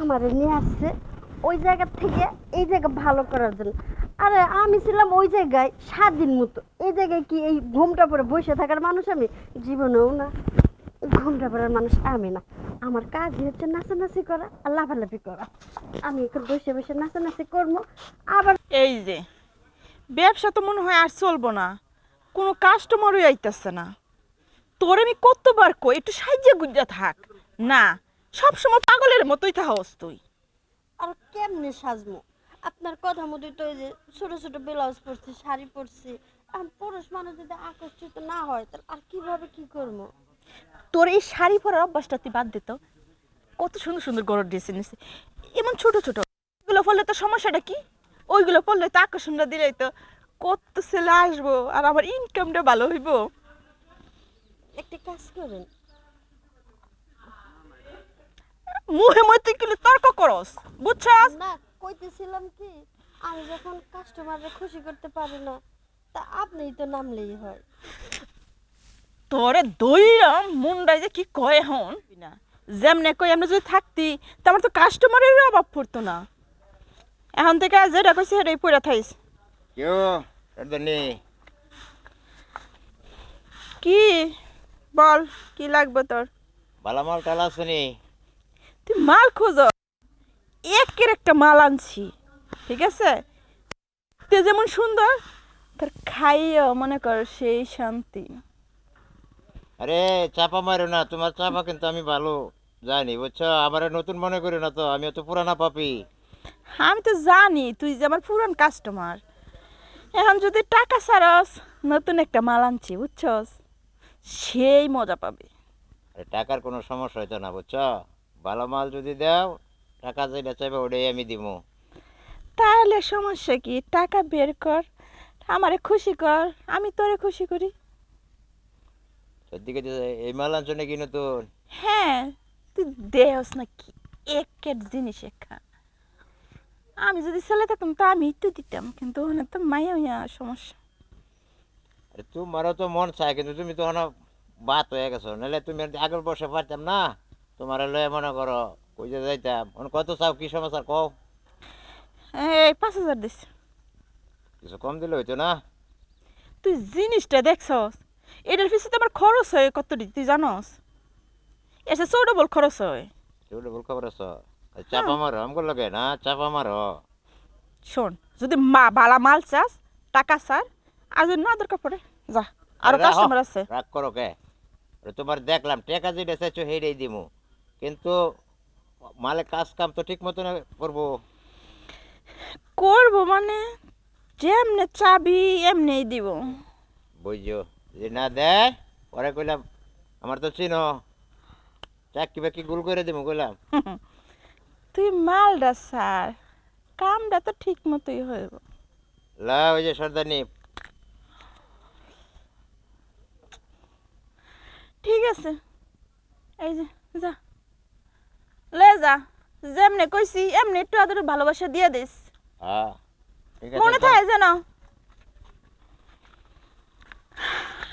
আমারে নিয়ে আসছে। ওই জায়গা থেকে এই জায়গা ভালো করার জন্য। আরে, আমি ছিলাম ওই জায়গায় সাত দিন মতো। এই জায়গায় কি এই ঘুমটা পরে বসে থাকার মানুষ আমি? জীবনেও না। ঘুমটা পড়ার মানুষ আমি না। আমার কাজই হচ্ছে নাচানাচি করা আর লাফালাফি করা। আমি এখন বসে বসে নাচানাচি করব। আবার এই যে, ব্যবসা তো মনে হয় আর চলবো না। কোনো কাস্টমারই আইতেছে না। তোর আমি কতবার কই? একটু সাহায্য গুজ্জা থাক। না সবসময় পাগলের মতোই থাকস তুই। আর কেমনে সাজমু? আপনার কথা মতোই তো যে ছোট ছোট ব্লাউজ পরছি শাড়ি পরছি। এখন পুরুষ মানুষ যদি আকর্ষিত না হয় তাহলে আর কীভাবে কি করব? তোর এই শাড়ি পরার অভ্যাসটা তুই বাদ দিত কত সুন্দর সুন্দর গরম ড্রেস এনেছে। এমন ছোট ছোট। এগুলো পরলে তো সমস্যাটা কি? ওইগুলো পরলে তো আকর্ষণটা দিলেই তো কত ছেলে আসব আর আমার ইনকামটা ভালো হইব। একটা কাজ করেন মুহে মধ্যে গেলে তর্ক করস বুঝছস? না কইতেছিলাম কি আমি যখন কাস্টমাররা খুশি করতে পারি না তা আপনিই তো নামলেই হয়। তোরে দইরাম মুন্ডাই যে কি কয় হন? না যেমনে কই আমরা যদি থাকতি তা আমার তো কাস্টমারের অভাব পড়তো না। এখন থেকে যেটা কইছে সেটাই পড়ে থাইস। কেউ সর্দারনি কি? বল কি লাগবে তোর? বালা মাল টাল আসুনি তুই মাল খোঁজ। একের একটা মাল আনছি ঠিক আছে? তুই যেমন সুন্দর তার খাইও মনে কর সেই শান্তি। আরে চাপা মারো না তোমার চাপা কিন্তু আমি ভালো জানি বুঝছ? আমার নতুন মনে করি না তো আমি তো পুরানা পাপি। আমি তো জানি তুই যে আমার পুরান কাস্টমার এখন যদি টাকা ছাড়স নতুন একটা মাল আনছি বুঝছস? সেই মজা পাবে। আরে টাকার কোনো সমস্যা হইতো না বুঝছ? ভালো মাল যদি দাও টাকা যেটা চাইবে ওটাই আমি দিব তাহলে সমস্যা কি? টাকা বের কর আমারে খুশি কর আমি তোরে খুশি করি। সত্যিকে এই মাল আনছো নাকি নতুন? হ্যাঁ তুই দেহস না কি একের জিনিস একা আমি যদি ছেলে থাকতাম তা আমি তো দিতাম কিন্তু ওখানে তো মাইয়া সমস্যা। আরে তোমারও তো মন চায় কিন্তু তুমি তো অনেক বাত হয়ে গেছো নাহলে তুমি আগের বসে পারতাম না। তোমার লয়ে মনে করো কই যে যাইতাম কত চাও কি সমস্যা কও? এই পাঁচ হাজার দিস কিছু কম দিলে হইতো না? তুই জিনিসটা দেখছস এটার পিছনে আমার খরচ হয় কত তুই জানস? এসে চৌডা বল খরচ হয়। ভুল খবর আছো। চাপা মারো আমগুলো লাগে না চাপা মারো। শোন যদি মা বালা মাল চাস টাকা চার আর যদি না দরকার পড়ে যা। আর কাস্টমার আছে। রাগ করো কে? তোমার দেখলাম টাকা যেটা চাইছো সেইটাই দিমু। কিন্তু মালে কাজ কাম তো ঠিক মতন করব। করব মানে যেমনে চাবি এমনিই দিব। বুঝছ? যদি না দেয় পরে কইলাম আমার তো চিনো চাকরি বাকি গুল করে দিমু কইলাম। তুই মালটা স্যার কামটা তো ঠিক মতোই হইব। লা ওই যে সর্দানি ঠিক আছে এই যে যা। লে যা যেমনে কইছি এমনি একটু আদর ভালোবাসা দিয়ে দিস। হ্যাঁ ঠিক মনে থাকে যেন।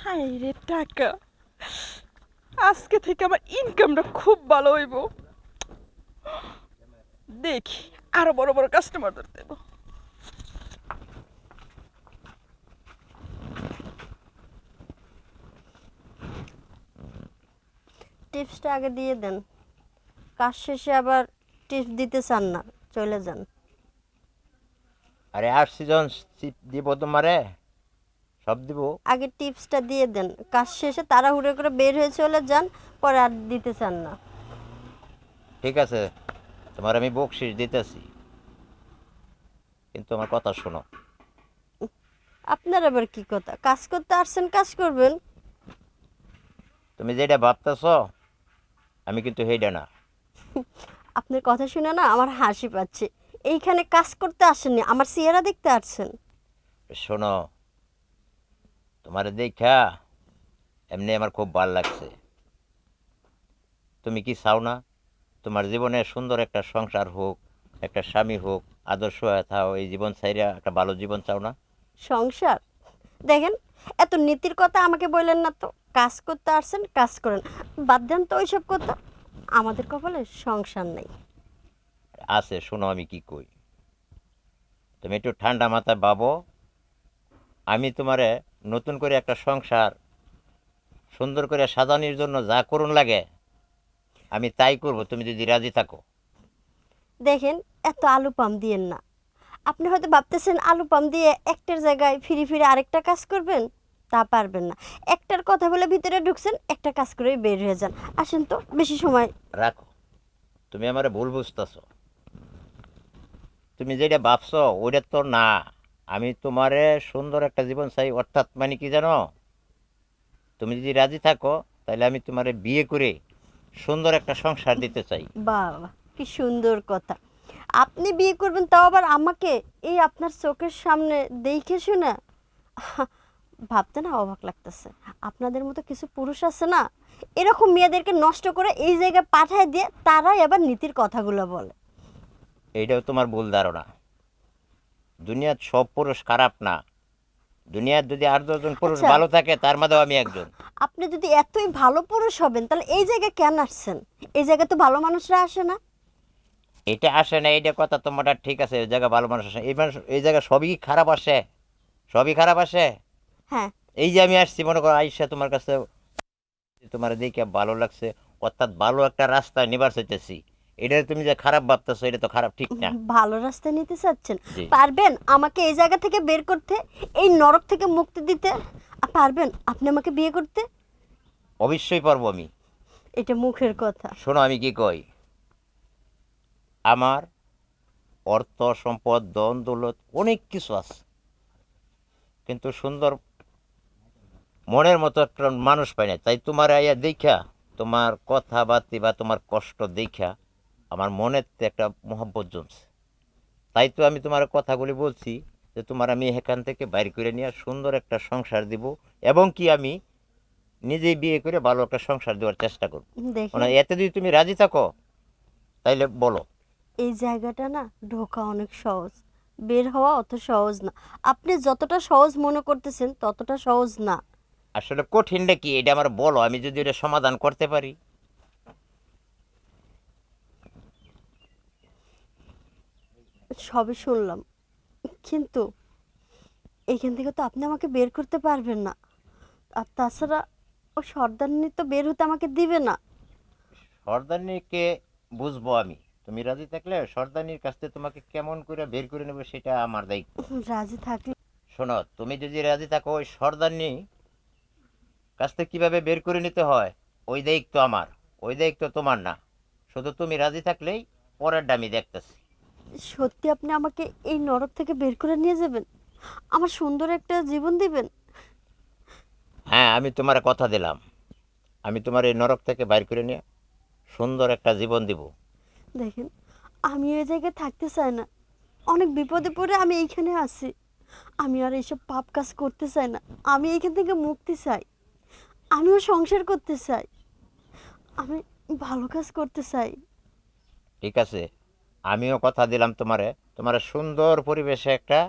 হাই রে টাকা আজকে থেকে আমার ইনকামটা খুব ভালো হইব। দেখি আরও বড় বড় কাস্টমার ধরতে দেবো। টিপসটা আগে দিয়ে দেন। কাজ শেষে আবার টিপস দিতে চান না চলে যান। আরে আর সিজন দিব তোমারে সব দিব। আগে টিপসটা দিয়ে দেন কাজ শেষে তাড়াহুড়ো করে বের হয়ে চলে যান পরে আর দিতে চান না। ঠিক আছে তোমার আমি বকশিস দিতেছি। কিন্তু আমার কথা শোনো। আপনার আবার কি কথা? কাজ করতে আসছেন কাজ করবেন। তুমি যেটা ভাবতেছ আমি কিন্তু সেইটা না। আপনার কথা শুনে না আমার হাসি পাচ্ছে। এইখানে কাজ করতে আসেননি আমার চেহারা দেখতে আসছেন। শোনো তোমার দেখা এমনি আমার খুব ভালো লাগছে। তুমি কি চাও না তোমার জীবনে সুন্দর একটা সংসার হোক একটা স্বামী হোক আদর্শ থাও এই জীবন চাইরা একটা ভালো জীবন চাও না? সংসার? দেখেন এত নীতির কথা আমাকে বললেন না তো। কাজ করতে আসছেন কাজ করেন। বাদ দেন তো ওইসব কথা। আমাদের কপালে সংসার নেই। আছে শোনো আমি কি কই। তুমি একটু ঠান্ডা মাথায় ভাবো আমি তোমারে নতুন করে একটা সংসার সুন্দর করে সাজানোর জন্য যা করুন লাগে আমি তাই করব তুমি যদি রাজি থাকো। দেখেন এত আলু পাম দিয়েন না। আপনি হয়তো ভাবতেছেন আলু পাম দিয়ে একটার জায়গায় ফিরে ফিরে আরেকটা কাজ করবেন? তা পারবেন না। একটার কথা বলে ভিতরে ঢুকছেন একটা কাজ করেই বের হয়ে যান। আসেন তো বেশি সময় রাখো। তুমি আমারে ভুল বুঝতেছো। তুমি যেটা ভাবছ ওইটা তো না। আমি তোমারে সুন্দর একটা জীবন চাই অর্থাৎ মানে কি জানো? তুমি যদি রাজি থাকো তাহলে আমি তোমারে বিয়ে করে সুন্দর একটা সংসার দিতে চাই। বাবা কি সুন্দর কথা। আপনি বিয়ে করবেন তাও আবার আমাকে এই আপনার চোখের সামনে দেখে শুনে? ভাবতে না অবাক লাগতেছে। আপনাদের মতো কিছু পুরুষ আছে না এরকম মেয়েদেরকে নষ্ট করে এই জায়গায় পাঠায় দিয়ে তারাই আবার নীতির কথাগুলো বলে। এইটাও তোমার ভুল ধারণা। দুনিয়ার সব পুরুষ খারাপ না। দুনিয়ার যদি আর দশজন পুরুষ আচ্ছা। ভালো থাকে তার মধ্যেও আমি একজন। আপনি যদি এতই ভালো পুরুষ হবেন তাহলে এই জায়গায় কেন আসছেন? এই জায়গায় তো ভালো মানুষরা আসে না। এটা আসে না এইটা কথা তোমারটা ঠিক আছে এই জায়গায় ভালো মানুষ আসে এই মানুষ এই জায়গায় সবই খারাপ আসে। সবই খারাপ আসে। হ্যাঁ। এই যে আমি আসছি মনে করো আইসা তোমার কাছে তোমার দেখে ভালো লাগছে অর্থাৎ ভালো একটা রাস্তা নিবার চাইতেছি। এটা তুমি যে খারাপ ভাবতেছো এটা তো খারাপ ঠিক না? ভালো রাস্তা নিতে চাচ্ছেন। পারবেন আমাকে এই জায়গা থেকে বের করতে এই নরক থেকে মুক্তি দিতে? আর পারবেন আপনি আমাকে বিয়ে করতে? অবশ্যই পারব আমি। এটা মুখের কথা। শোনো আমি কি কই? আমার অর্থ সম্পদ দন দৌলত অনেক কিছু আছে। কিন্তু সুন্দর মনের মতো একটা মানুষ পাই না তাই তোমার আইয়া দেখা তোমার কথাবার্তি বা তোমার কষ্ট দেখা আমার মনের একটা মহব্বত জমছে। তাই তো আমি তোমার কথাগুলি বলছি যে তোমার আমি এখান থেকে বাইর করে নিয়ে সুন্দর একটা সংসার দিব এবং কি আমি নিজেই বিয়ে করে ভালো একটা সংসার দেওয়ার চেষ্টা করব। মানে এতে যদি তুমি রাজি থাকো তাইলে বলো। এই জায়গাটা না ঢোকা অনেক সহজ। বের হওয়া অত সহজ না। আপনি যতটা সহজ মনে করতেছেন ততটা সহজ না। আসলে কঠিনটা কি? এটা আমার বলো আমি যদি এটা সমাধান করতে পারি। সবই শুনলাম কিন্তু এইখান থেকে তো আপনি আমাকে বের করতে পারবেন না। আর তাছাড়া ও সর্দারনি তো বের হতে আমাকে দিবে না। সর্দারনিকে বুঝব আমি। তুমি রাজি থাকলে সর্দারনির কাছ থেকে তোমাকে কেমন করে বের করে নেব সেটা আমার দায়িত্ব। রাজি থাকলে শোনো তুমি যদি রাজি থাকো ওই সর্দারনি থেকে কীভাবে বের করে নিতে হয় ওই দায়িত্ব আমার ওই দায়িত্ব তোমার না। শুধু তুমি রাজি থাকলেই পরেরটা আমি দেখতেছি। সত্যি আপনি আমাকে এই নরক থেকে বের করে নিয়ে যাবেন? আমার সুন্দর একটা জীবন দিবেন? হ্যাঁ আমি তোমার কথা দিলাম। আমি তোমার এই নরক থেকে বাইর করে নিয়ে সুন্দর একটা জীবন দিব। দেখেন আমি ওই জায়গায় থাকতে চাই না। অনেক বিপদে পড়ে আমি এইখানে আছি। আমি আর এইসব পাপ কাজ করতে চাই না। আমি এইখান থেকে মুক্তি চাই। আমিও সংসার করতে চাই। আমি ভালো কাজ করতে চাই। ঠিক আছে আমিও কথা দিলাম তোমারে। তোমার সুন্দর পরিবেশে একটা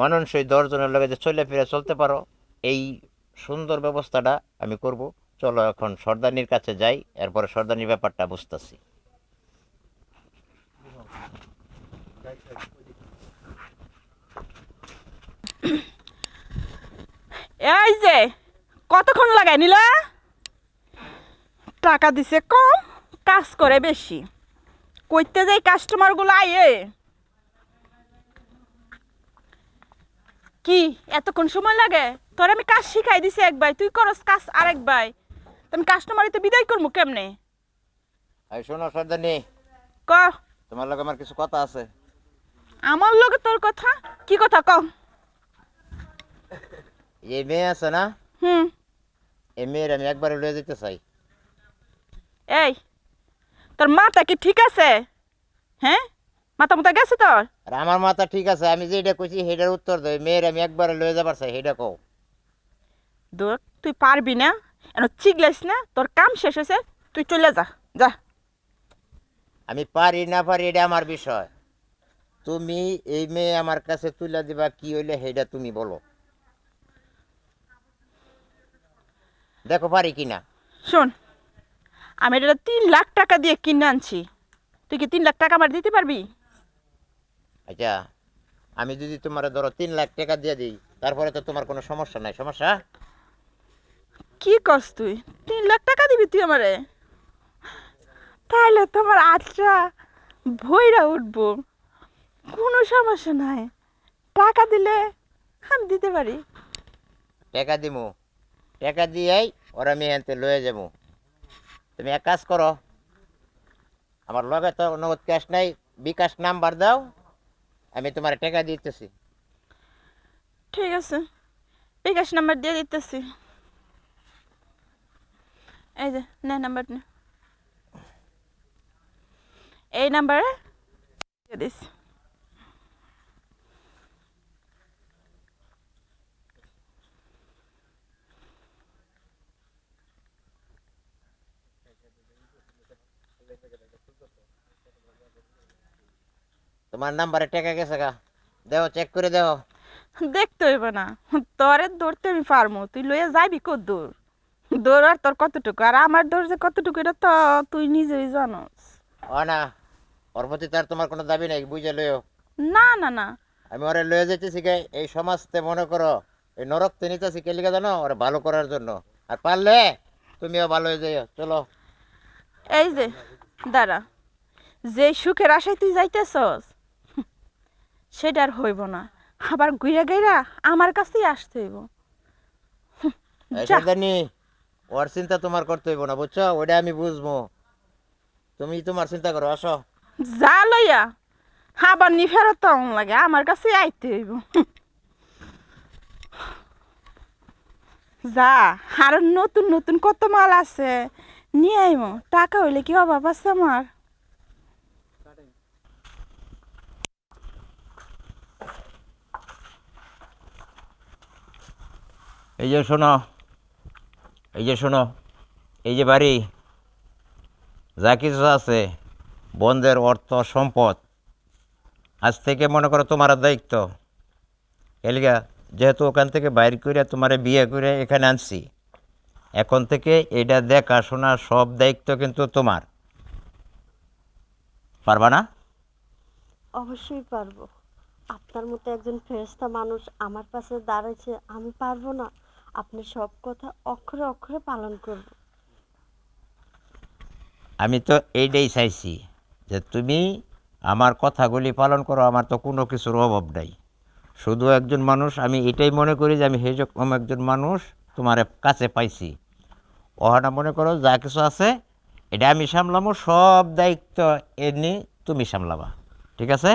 মাননসই দশজনের লগে যে চলে ফিরে চলতে পারো এই সুন্দর ব্যবস্থাটা আমি করব। চলো এখন সর্দানির কাছে যাই এরপরে সর্দানির ব্যাপারটা বুঝতেছি। এই যে কতক্ষণ লাগাই নিল? টাকা দিছে কম কাজ করে বেশি। কইতে যাই কাস্টমারগুলো আয়ে। কি এতক্ষণ সময় লাগে? তোর আমি কাজ শিখাই দিছি এক ভাই তুই করস কাজ আরেক ভাই। তো আমি কাস্টমারই তো বিদায় করব কেমনে? এই শোনো সর্দানি ক। তোমার লগে আমার কিছু কথা আছে। আমার লগে তোর কথা? কি কথা ক? এই মেয়ে আছে না? হুম। এই মেয়ের আমি একবারে লয়ে যেতে চাই। এই তোর মাথা কি ঠিক আছে? হ্যাঁ? মাথা মতো গেছে তোর? আর আমার মাথা ঠিক আছে আমি যেটা কইছি সেটার উত্তর দেয় মেয়ের আমি একবারে লয়ে যাবার চাই সেটা কও। দেখ তুই পারবি না? এন চিগলাইস না? তোর কাম শেষ হয়েছে তুই চলে যা যা। আমি পারি না পারি এটা আমার বিষয়। তুমি এই মেয়ে আমার কাছে তুলে দিবা কি হইলে সেটা তুমি বলো। দেখো পারি কি না শোন আমি এটা তিন লাখ টাকা দিয়ে কিনে আনছি। তুই কি তিন লাখ টাকা আমার দিতে পারবি? আচ্ছা আমি যদি তোমার ধরো তিন লাখ টাকা দিয়ে দিই তারপরে তো তোমার কোনো সমস্যা নাই। সমস্যা? কি কস তুই? তিন লাখ টাকা দিবি তুই আমারে? তাহলে তোমার আটটা ভইরা উঠবো। কোনো সমস্যা নাই। টাকা দিলে আমি দিতে পারি। টাকা দিমু। টাকা দিয়েই ওরা আমি এনতে লয়ে যাব। তুমি এক কাজ করো, আমার লগে তো নগদ ক্যাশ নাই, বিকাশ নাম্বার দাও, আমি তোমার টাকা দিতেছি। ঠিক আছে, বিকাশ নাম্বার দিয়ে দিতেছি। এই যে, নে নাম্বার এই নাম্বারে দিয়ে দিস তোমার নাম্বারে টাকা গেছে গা। দেও চেক করে দেও। দেখতে হইব না। তোরে দৌড়তে আমি পারমু। তুই লইয়া যাবি কত দূর? দৌড় আর তোর কতটুকু? আর আমার দৌড় যে কতটুকু এটা তো তুই নিজেই জানোস। ও না ওর প্রতি তার তোমার কোনো দাবি নাই বুঝে লইও। না না না। আমি ওরে লয়ে যেতেছি গে এই সমাজতে মনে করো এই নরক তে নিতেছি কে লিখে জানো ওরে ভালো করার জন্য। আর পারলে তুমিও ভালো হয়ে যাইও চলো। এই যে দাঁড়া। যে সুখের আশায় তুই যাইতেছস সেটা আর হইব না। আবার ঘুরে গেরা আমার কাছেই আসতে হইব। জানি ওর চিন্তা তোমার করতে হইব না বুঝছ? ওইটা আমি বুঝব। তুমি তোমার চিন্তা করো আসো। যা লইয়া আবার নি ফেরত লাগে আমার কাছে আইতে হইব। যা আর নতুন নতুন কত মাল আছে। নিয়ে আইব টাকা হইলে কি অভাব আছে আমার? এই যে শোনো, এই যে শোনো, এই যে বাড়ি, যা কিছু আছে, বন্ধের অর্থ সম্পদ, আজ থেকে মনে করো তোমার দায়িত্ব। এলিগা যেহেতু ওখান থেকে বাইর করে তোমার বিয়ে করে এখানে আনছি, এখন থেকে এটা দেখাশোনা সব দায়িত্ব কিন্তু তোমার। পারবা না? অবশ্যই পারব। আপনার মতো একজন ফেরেস্তা মানুষ আমার পাশে দাঁড়াইছে, আমি পারব না। আপনি সব কথা অক্ষরে অক্ষরে পালন করব। আমি তো এইটাই চাইছি যে তুমি আমার কথাগুলি পালন করো আমার তো কোনো কিছুর অভাব নাই। শুধু একজন মানুষ আমি এটাই মনে করি যে আমি সেরকম একজন মানুষ তোমার কাছে পাইছি। ওহানা মনে করো যা কিছু আছে এটা আমি সামলামো সব দায়িত্ব এমনি তুমি সামলাবা। ঠিক আছে?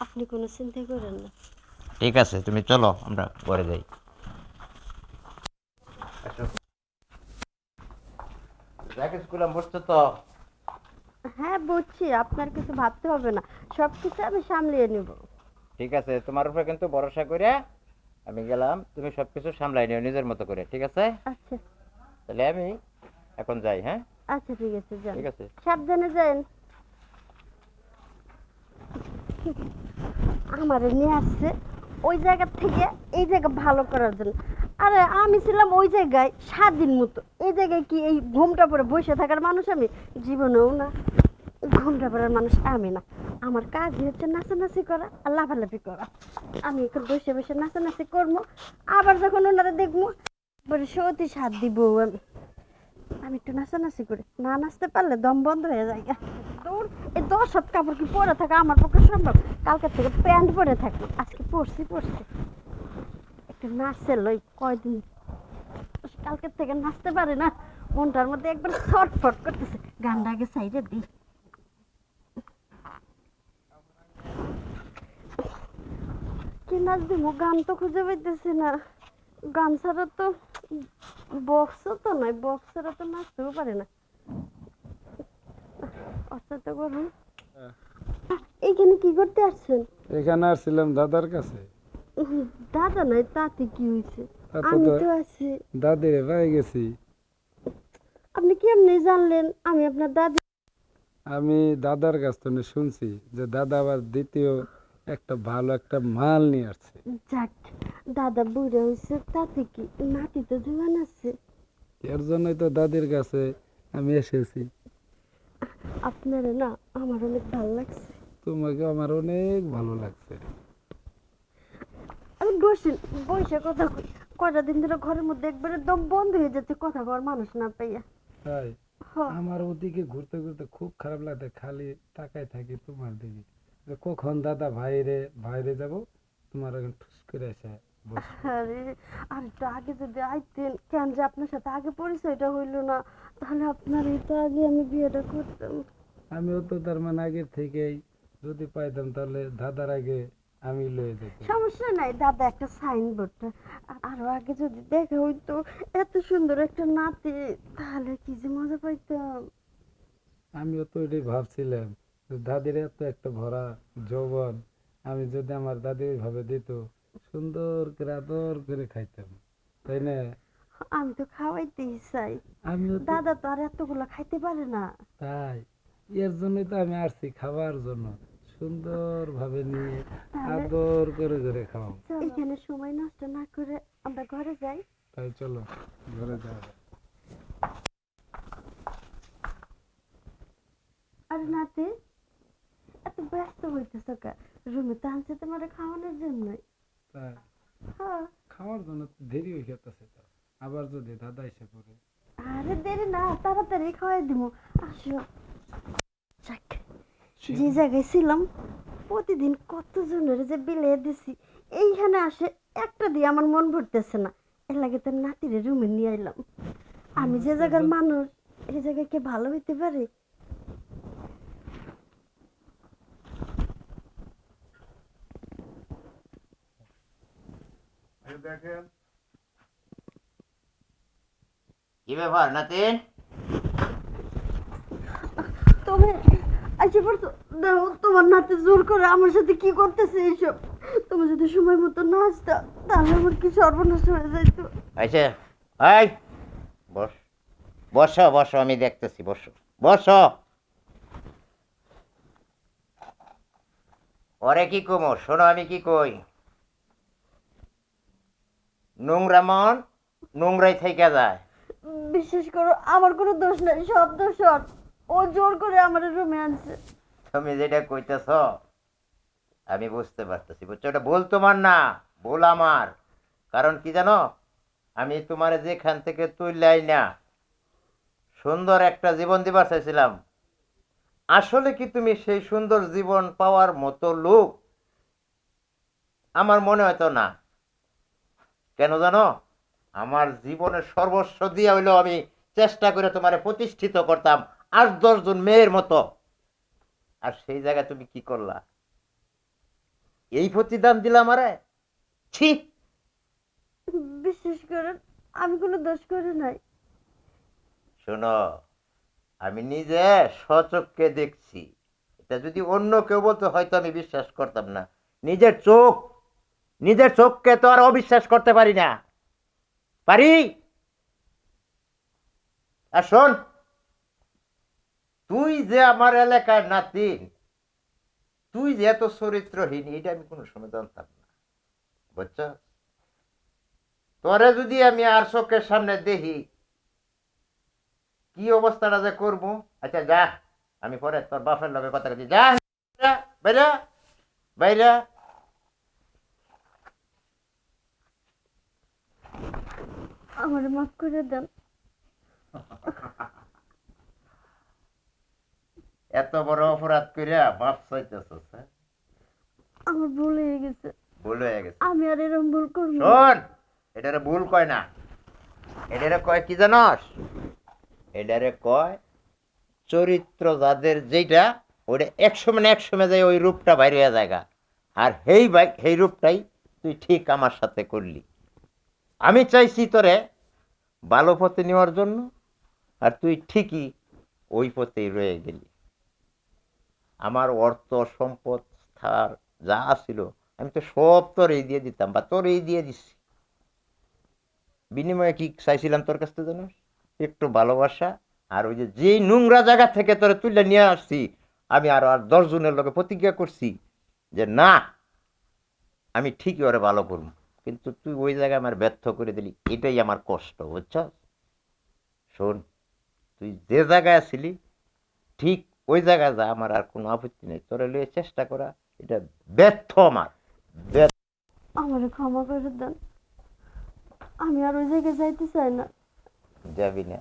আপনি কোনো চিন্তা করেন না। ঠিক আছে তুমি চলো আমরা ঘরে যাই। কিছু করলাম বুঝছ তো? হ্যাঁ বুঝছি আপনার কিছু ভাবতে হবে না। সব কিছু আমি সামলিয়ে নেব। ঠিক আছে তোমার উপরে কিন্তু ভরসা করে আমি গেলাম। তুমি সব কিছু সামলাই নিও নিজের মতো করে ঠিক আছে? আচ্ছা। তাহলে আমি এখন যাই হ্যাঁ? আচ্ছা ঠিক আছে যান। ঠিক আছে। সাবধানে যান। আমারে নিয়ে আসছে। ওই জায়গা থেকে এই জায়গা ভালো করার জন্য। আরে, আমি ছিলাম ওই জায়গায় সাত দিন মতো। এই জায়গায় কি এই ঘুমটা পরে বসে থাকার মানুষ আমি? জীবনেও না। ঘুমটা পড়ার মানুষ আমি না। আমার কাজ হচ্ছে নাচানাচি করা আর লাফালাফি করা। আমি এখন বসে বসে নাচানাচি করব। আবার যখন ওনারা দেখব পরে সত্যি সাথ দিব আমি। আমি একটু নাচানাচি করি। না নাচতে পারলে দম বন্ধ হয়ে যায়। দৌড়, এই দশ হাত কাপড় কি পরে থাকা আমার পক্ষে সম্ভব? কালকে থেকে প্যান্ট পরে থাকি আজকে পরছি পরছি। একটু নাচছে লই কয়দিন? কালকে থেকে নাচতে পারে না। মনটার মধ্যে একবার ছটফট করতেছে। গানটা আগে সাইডে দিই। কি নাচ দিব গান তো খুঁজে পাইতেছি না। গান ছাড়া তো বক্সও তো নয় বক্স ছাড়া তো নাচতেও পারে না। অস্ত্রটা করুন এইখানে কি করতে আসছেন? এখানে আসছিলাম দাদার কাছে। দাদা নয় তাতে কি হয়েছে আমি তো- আছি। দাদিরে পাই গেছি। আপনি কেমনি জানলেন? আমি আপনার দাদি আমি দাদার কাছ থেকে শুনছি যে দাদা আবার দ্বিতীয় একটা ভালো একটা মাল নিয়ে আসছে। যাক দাদা বুড়ো হয়েছে তাতে কি? নাতি তো জোয়ান আছে। এর জন্যই তো দাদির কাছে আমি এসেছি। আপনারা না আমার অনেক ভালো লাগছে। তোমাকে আমার অনেক ভালো লাগছে। আমি বসেন বসে কথা কই। কয়টা দিন ধরে ঘরের মধ্যে একবারে দম বন্ধ হয়ে যাচ্ছে কথা কওয়ার মানুষ না পাইয়া। তাই? আমার ওদিকে ঘুরতে ঘুরতে খুব খারাপ লাগে খালি তাকায় থাকি তোমার দিকে। কখন দাদা ভাইরে ভাইরে যাব? তোমার এখন ঠুস করে এসে আরে আর আগে যদি আইতেন কেন যে আপনার সাথে আগে পরিচয়টা হইল না? তাহলে আপনার তো আগে আমি বিয়েটা করতাম। আমিও তো তার মানে আগের থেকেই যদি পাইতাম তাহলে দাদার আগে আমি লয়ে যেতাম। সমস্যা নাই দাদা একটা সাইনবোর্ডটা আরও আগে যদি দেখা হইতো এত সুন্দর একটা নাতি তাহলে কি যে মজা পাইতাম। আমিও তো এটাই ভাবছিলাম। দাদির এত একটা ভরা যৌবন আমি যদি আমার দাদি ওইভাবে দিত সুন্দর করে আদর করে খাইতাম তাই না? আমি তো খাওয়াইতেই চাই। আমিও তো দাদা তো আর এতগুলো খাইতে পারে না। তাই এর জন্যই তো আমি আসছি খাবার জন্য সুন্দর ভাবে নিয়ে আদর করে করে এখানে সময় নষ্ট না করে আমরা ঘরে যাই। তাই চলো ঘরে যাক। আর নাতে এত ব্যস্ত হইতেছ কা রুমে তো আনছে তোমার খাওয়ানোর জন্যই। তাই? হ্যাঁ। খাওয়ার জন্য দেরি হয়ে গেছে তো। আবার যদি দাদা এসে পড়ে। আরে দেরি না তাড়াতাড়ি খাওয়াই দিব আসো। যাক যে জায়গায় ছিলাম প্রতিদিন কত জনের যে বিলিয়ে দিছি এইখানে আসে একটা দিয়ে আমার মন ভরতেছে না। এর লাগে তো নাতিরে রুমে নিয়ে এলাম আমি যে জায়গার মানুষ এই জায়গায় কে ভালো হইতে পারে? কি ব্যাপার নাতিন? তবে আচ্ছা দেখো তোমার নাতি জোর করে আমার সাথে কি করতেছে এইসব? তুমি যদি সময় মতো না আসতা তাহলে আমার কি সর্বনাশ হয়ে যাইতো? আচ্ছা এই বস বসো বসো আমি দেখতেছি বসো বসো। ওরে কি কমো শোনো আমি কি কই? নোংরা মন নোংরাই থেকে যায়। বিশেষ করো আমার কোনো দোষ নাই সব দোষ ওর। ও জোর করে আমার রুমে আনছে। তুমি যেটা কইতেছ আমি বুঝতে পারতেছি। বুঝছ? এটা ভুল তোমার না ভুল আমার। কারণ কি জানো? আমি তোমার যেখান থেকে তুললাই না সুন্দর একটা জীবন দিবার চাইছিলাম। আসলে কি তুমি সেই সুন্দর জীবন পাওয়ার মতো লোক? আমার মনে হয়তো না। কেন জানো? আমার জীবনের সর্বস্ব দিয়ে হইলেও আমি চেষ্টা করে তোমারে প্রতিষ্ঠিত করতাম আট দশজন মেয়ের মতো। আর সেই জায়গায় তুমি কি করলা? এই প্রতিদান দিলাম আরে ছি! বিশেষ করে আমি কোনো দোষ করে নাই। শোনো আমি নিজে সচক্ষে দেখছি। এটা যদি অন্য কেউ বলতো হয়তো আমি বিশ্বাস করতাম না। নিজের চোখ নিজের চোখকে তো আর অবিশ্বাস করতে পারি না। পারি? আর শোন তুই যে আমার এলাকার নাতিন তুই যে এত চরিত্রহীন এটা আমি কোনো সময় জানতাম না। বুঝছ? তোরে যদি আমি আর চোখের সামনে দেখি কি অবস্থাটা যে করব? আচ্ছা যা আমি পরে তোর বাপের লগে কথা বলছি যা, বাইরা বাইরা। আমার মাফ করে দেন। এত বড় অপরাধ করিয়া বাপ চাইতেছ আমার ভুল হয়ে গেছে। ভুল হয়ে গেছে। আমি আর এরকম ভুল করব। শোন এটারে ভুল কয় না। এটারে কয় কি জানস? এটারে কয় চরিত্র যাদের যেটা ওটা একশো মানে একশো যায় ওই রূপটা বাইরে হয়ে জায়গা আর সেই বাই সেই রূপটাই তুই ঠিক আমার সাথে করলি। আমি চাইছি তোরে ভালো পথে নেওয়ার জন্য, আর তুই ঠিকই ওই পথেই রয়ে গেলি। আমার অর্থ, সম্পদ স্থার যা ছিল, আমি তো সব তোর এই দিয়ে দিতাম বা তোর এই দিয়ে দিচ্ছি বিনিময়ে কি চাইছিলাম তোর কাছ থেকে জানো? একটু ভালোবাসা আর ওই যে যেই নোংরা জায়গা থেকে তোরে তুলে নিয়ে আসছি, আমি আরও আর দশজনের লোকে প্রতিজ্ঞা করছি যে না, আমি ঠিকই ওরে ভালো করব। কিন্তু তুই ওই জায়গায় আমার ব্যর্থ করে দিলি এটাই আমার কষ্ট বুঝছ? শোন তুই যে জায়গায় আছিলি ঠিক ওই জায়গায় যা আমার আর কোনো আপত্তি নেই। তোরা লিয়ে চেষ্টা করা এটা ব্যর্থ আমার আমারে ক্ষমা করে দেন। আমি আর ওই জায়গায় যাইতে চাই না। যাবি না।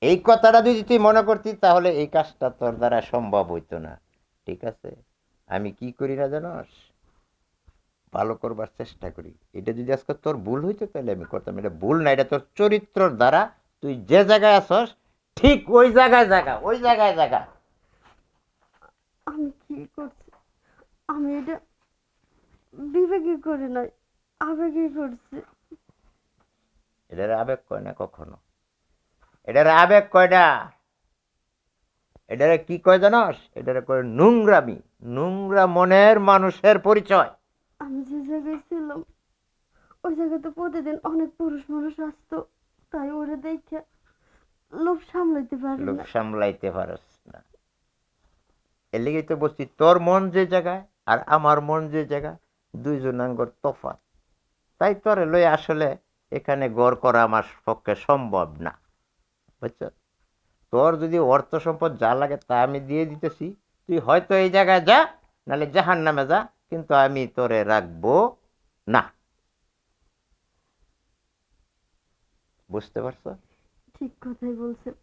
এই কথাটা যদি তুই মনে করতি তাহলে এই কাজটা তোর দ্বারা সম্ভব হইতো না। ঠিক আছে? আমি কি করি না জানোস? ভালো করবার চেষ্টা করি। এটা যদি আজকে তোর ভুল হইতো তাহলে আমি করতাম। এটা ভুল না এটা তোর চরিত্রর দ্বারা তুই যে জায়গায় আসস ঠিক ওই জায়গায় জায়গা ওই জায়গায় জায়গা আমি কি করছি? আমি এটা বিবেকে করি নাই আবেগে করছি। এটার আবেগ কয় না কখনো? এটার আবেগ কয় না? এটারে কি কয় জানস? এটারে কয় নোংরামি। নোংরা মনের মানুষের পরিচয়। আমি যে জায়গায় ছিলাম ওই জায়গাতে প্রতিদিন অনেক পুরুষ মানুষ আসতো। তাই ওরে দেখে লোভ সামলাইতে পারি না। সামলাইতে পারস না। এর লেগেই তো বলছি তোর মন যে জায়গায় আর আমার মন যে জায়গা দুইজন আঙ্গর তফাৎ। তাই তোরে লই আসলে এখানে গড় করা আমার পক্ষে সম্ভব না। বুঝছ? তোর যদি অর্থ সম্পদ যা লাগে তা আমি দিয়ে দিতেছি। তুই হয়তো এই জায়গায় যা নাহলে জাহান নামে যা। কিন্তু আমি তোরে রাখব না। বুঝতে পারছ? ঠিক কথাই বলছেন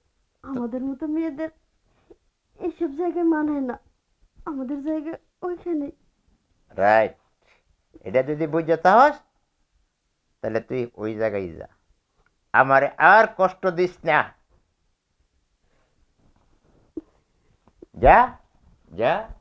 আমাদের মতো মেয়েদের এইসব জায়গায় মানায় না। আমাদের জায়গা ওইখানেই রাইট এটা যদি বুঝতে হস তাহলে তুই ওই জায়গায় যা। আমার আর কষ্ট দিস না। যা যা।